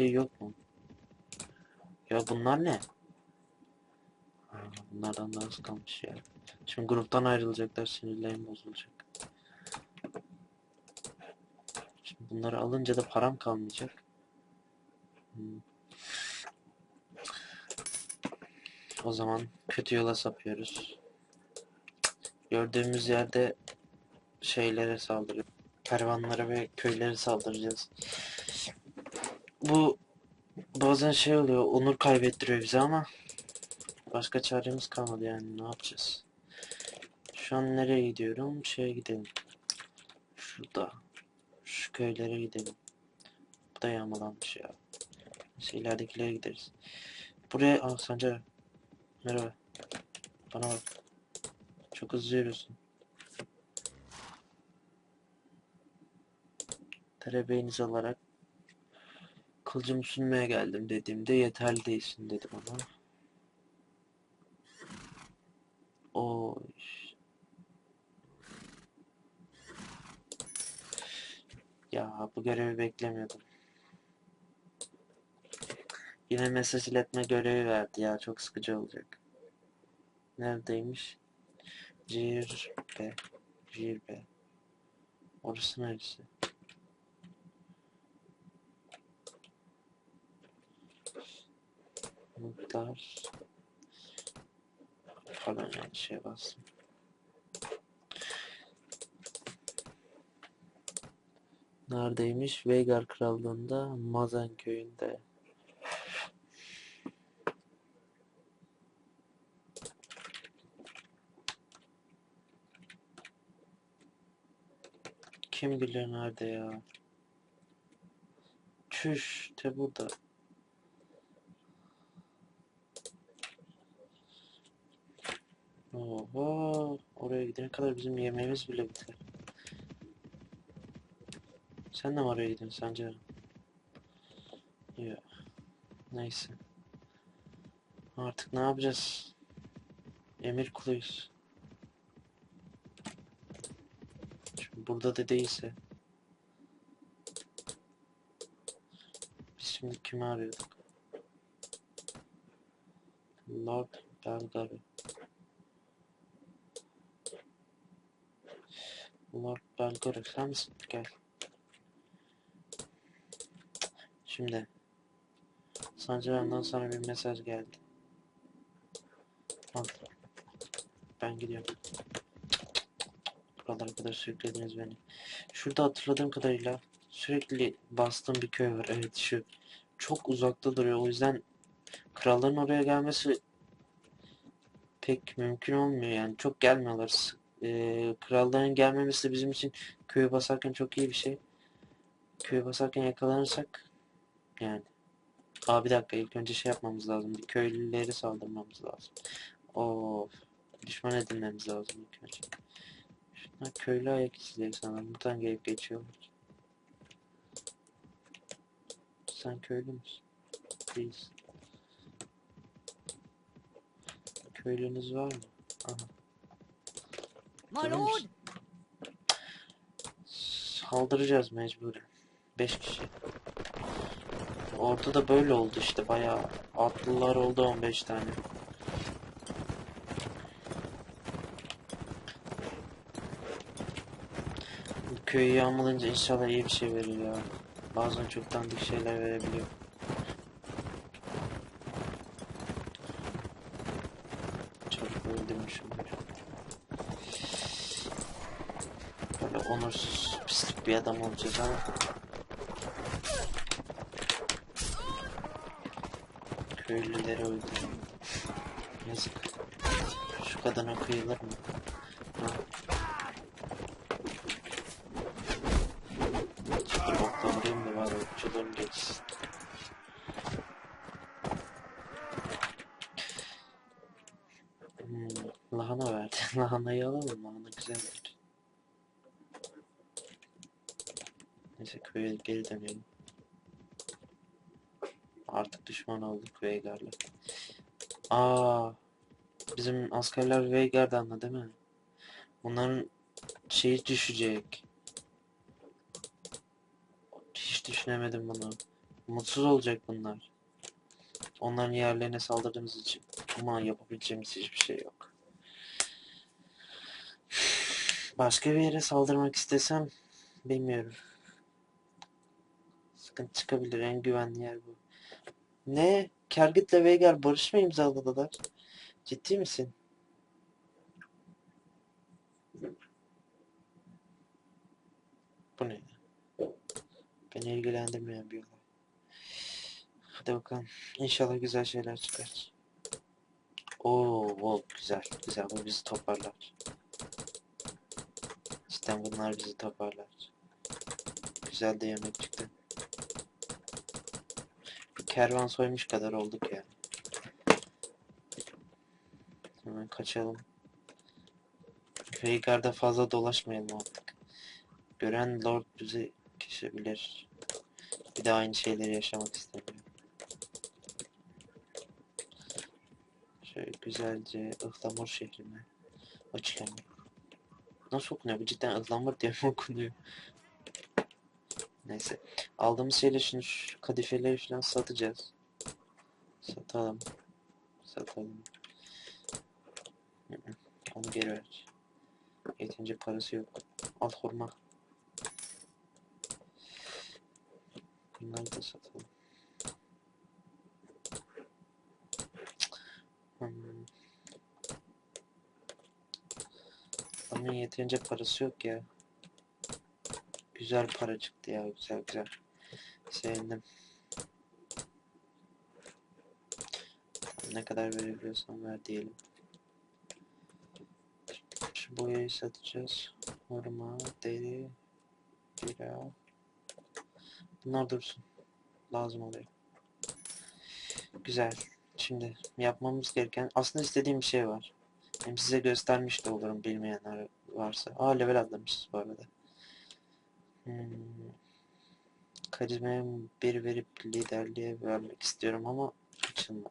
şey yok mu? Ya bunlar ne? Ha, bunlardan daha az kalmış ya. Şimdi gruptan ayrılacaklar sinirlerim bozulacak. Şimdi bunları alınca da param kalmayacak. Hmm. O zaman kötü yola sapıyoruz. Gördüğümüz yerde şeylere saldırıyor. Kervanlara ve köylere saldıracağız. Bu bazen şey oluyor, onur kaybettiriyor bize ama başka çaremiz kalmadı yani ne yapacağız? Şu an nereye gidiyorum? Şeye gidelim. Şurada. Şu köylere gidelim. Bu da yağmalanmış ya. Neyse ileridekilere gideriz. Buraya... Aa Sancar. Merhaba. Bana bak. Çok hızlı yürüyorsun. Terebeğiniz alarak kılıcımı sunmaya geldim dediğimde yeterli değilsin dedi bana. Oy. Ya bu görevi beklemiyordum. Yine mesaj iletme görevi verdi ya çok sıkıcı olacak. Neredeymiş? Jirbe. Jirbe. Orası neresi? Miktar. Pardon yanlış şeye bastım. Neredeymiş? Veigar Krallığı'nda Mazen köyünde. Kim bilir nerede ya? Çüş de burada. Oho, oraya gidene kadar bizim yemeğimiz bile biter. Sen de mi oraya gidiyorsun sence? Yok. Neyse. Artık ne yapacağız? Emir kuluyuz. Şimdi burada da değilse. Biz şimdi kimi arıyorduk? Lord Belgari. Lord Belgari sen misin? Gel. Şimdi. Sancılarından sana bir mesaj geldi. Al. Ben gidiyorum. Buralara kadar sürüklediniz beni. Şurada hatırladığım kadarıyla sürekli bastığım bir köy var. Evet şu. Çok uzakta duruyor. O yüzden kralların oraya gelmesi pek mümkün olmuyor. Yani çok gelmiyorlar. Ee, kralların gelmemesi bizim için köyü basarken çok iyi bir şey. Köyü basarken yakalanırsak yani. Aa bir dakika ilk önce şey yapmamız lazım. Bir köylüleri saldırmamız lazım. Of. Düşman edinmemiz lazım ilk önce. Şunlar köylü ayak izleri sanırım. Buradan gelip geçiyorlar. Sen köylü müsün? Değilsin. Köylünüz var mı? Aha. My? Saldıracağız mecburen. 5 kişi. Orada da böyle oldu işte bayağı atlılar oldu 15 tane. Köyü yağmalayınca inşallah iyi bir şey verir ya. Bazen çok dandik şeyler verebiliyor. Bir adam olacağız ama. Köylüleri öldürdüm. Yazık. Şu kadına kıyılır mı? Ha. Dur boktan vurayım da var okçuluğum geçsin. Hmm, lahana verdi. Lahanayı alalım. Lahana güzeldir. Neyse köye geri dönelim. Artık düşman olduk Veigar'la. Aa, bizim askerler Veigar'dan değil mi? Bunların şeyi düşecek. Hiç düşünemedim bunu. Mutsuz olacak bunlar. Onların yerlerine saldırdığımız için. Ama yapabileceğimiz hiçbir şey yok. Başka bir yere saldırmak istesem bilmiyorum. Sıkıntı çıkabilir. En güvenli yer bu. Ne? Kergit'le Veigar barış mı imzaladılar? Ciddi misin? Bu ne? Beni ilgilendirmeyen bir olay. Hadi bakalım. İnşallah güzel şeyler çıkar. Oo, wow, güzel. Güzel. Bu bizi toparlar. Cidden bunlar bizi toparlar. Güzel de yemek çıktı. Kervan soymuş kadar olduk yani. Hemen kaçalım. Veigar'da fazla dolaşmayalım artık. Gören Lord bizi kesebilir. Bir daha aynı şeyleri yaşamak istemiyorum. Şöyle güzelce ıhlamur şehrine açılalım. Nasıl okunuyor? Bu cidden ıhlamur diye mi okunuyor? Neyse. Aldığımız şeyle şunu şu kadifeleri falan satacağız. Satalım. Satalım. Onu geri ver. Yeterince parası yok. Al hurma. Bunları da satalım. Hmm. Ama yeterince parası yok ya. Güzel para çıktı ya. Güzel güzel. Sevindim. Ne kadar verebiliyorsan ver diyelim. Şu boyayı satacağız. Hurma, deri, bira. Bunlar dursun. Lazım oluyor. Güzel. Şimdi yapmamız gereken aslında istediğim bir şey var. Hem size göstermiş de olurum bilmeyenler varsa. Aa level atlamışız bu arada. Hmm. Karizmaya bir verip liderliğe vermek istiyorum ama açılmadı.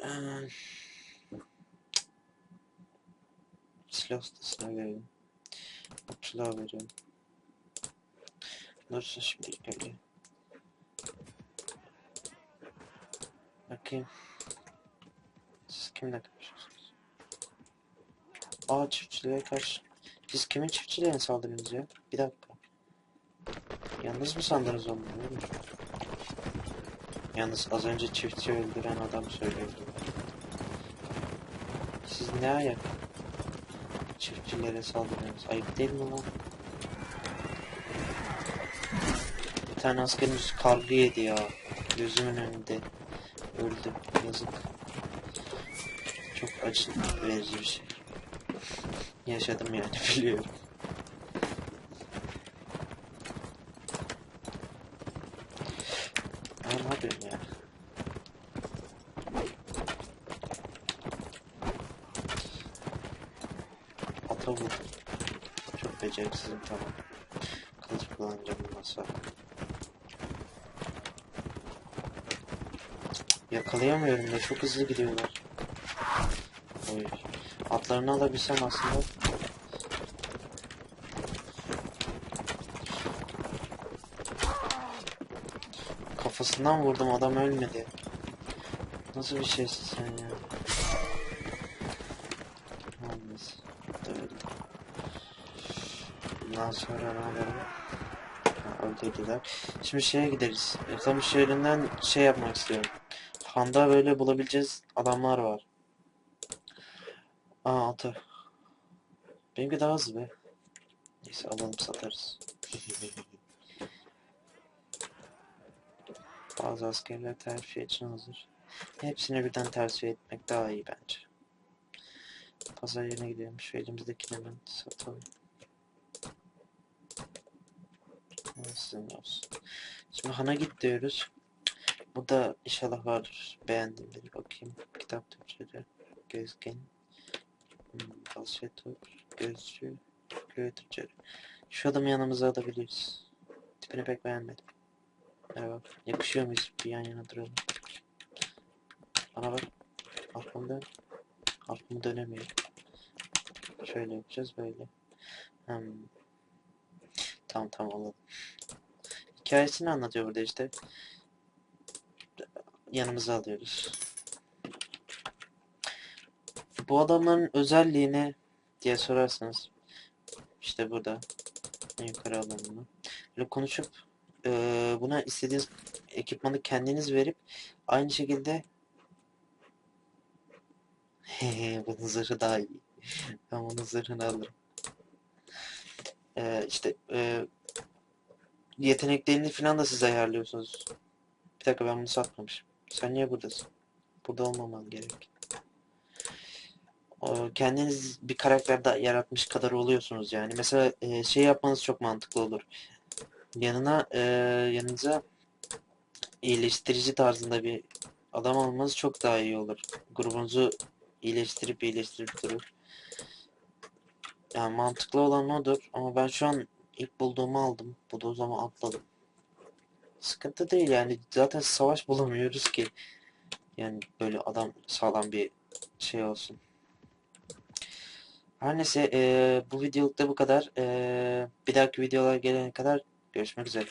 Ee, Silah ustasına verelim. Okçuluğa veriyorum. Dursun şimdi öyle. Bakayım. Siz kimle? Aa çiftçiliğe karşı. Siz kimin çiftçiliğine saldırıyorsunuz ya? Bir dakika. Yalnız mı sandınız olmuş? Yalnız az önce çiftçi öldüren adam söylüyordu. Siz ne ayak? Çiftçilere saldırıyorsunuz. Ayıp değil mi lan? Bir tane askerimiz kargı yedi ya. Gözümün önünde. Öldü. Yazık. Çok acı verici bir şey. Yaşadım yani biliyorum. Aa, ne yapıyorsun ya? Ata. Çok beceriksizim tamam. Kılıç kullanacağım bundan. Yakalayamıyorum da çok hızlı gidiyorlar. Oy. Atlarını alabilsem aslında. Kafasından vurdum adam ölmedi. Nasıl bir şeysin sen ya? Yalnız. Bundan sonra ne yapalım? Öldürdüler. Şimdi şeye gideriz. Yaşam şehrinden şey yapmak istiyorum. Handa böyle bulabileceğiz adamlar var. Aa atı. Benimki daha hızlı be. Neyse alalım satarız. Bazı askerler terfi için hazır. Hepsini birden terfi etmek daha iyi bence. Pazar yerine gidelim. Şu elimizdekini hemen satalım. Sizin olsun. Şimdi Han'a git diyoruz. Bu da inşallah vardır. Beğendim bir bakayım. Kitap Türkçe'de. Gezgin. Falseto. Gözcü. Türkçe'de. Şu adamı yanımıza alabiliriz. Tipini pek beğenmedim. Merhaba. Yakışıyor muyuz? Bir yan yana duralım. Bana bak. Arkamı dön. Arkamı dönemiyorum. Şöyle yapacağız böyle. Hmm. Tamam tamam anladım. Hikayesini anlatıyor burada işte. Yanımıza alıyoruz. Bu adamların özelliği ne diye sorarsanız işte burada yukarı alın bunu. Böyle konuşup eee, buna istediğiniz ekipmanı kendiniz verip aynı şekilde bunun zırhı daha iyi. Ben bunun zırhını alırım. Eee işte eee, yeteneklerini falan da siz ayarlıyorsunuz. Bir dakika ben bunu satmamışım. Sen niye buradasın? Burada olmaman gerek. Kendiniz bir karakter de yaratmış kadar oluyorsunuz yani. Mesela e, şey yapmanız çok mantıklı olur. Yanına e, yanınıza iyileştirici tarzında bir adam almanız çok daha iyi olur. Grubunuzu iyileştirip iyileştirip durur. Yani mantıklı olan odur ama ben şu an ilk bulduğumu aldım. Bulduğum zaman atladım. Sıkıntı değil yani zaten savaş bulamıyoruz ki. Yani böyle adam sağlam bir şey olsun. Her neyse eee, bu videoluk da bu kadar. Eee, bir dahaki videolar gelene kadar görüşmek üzere.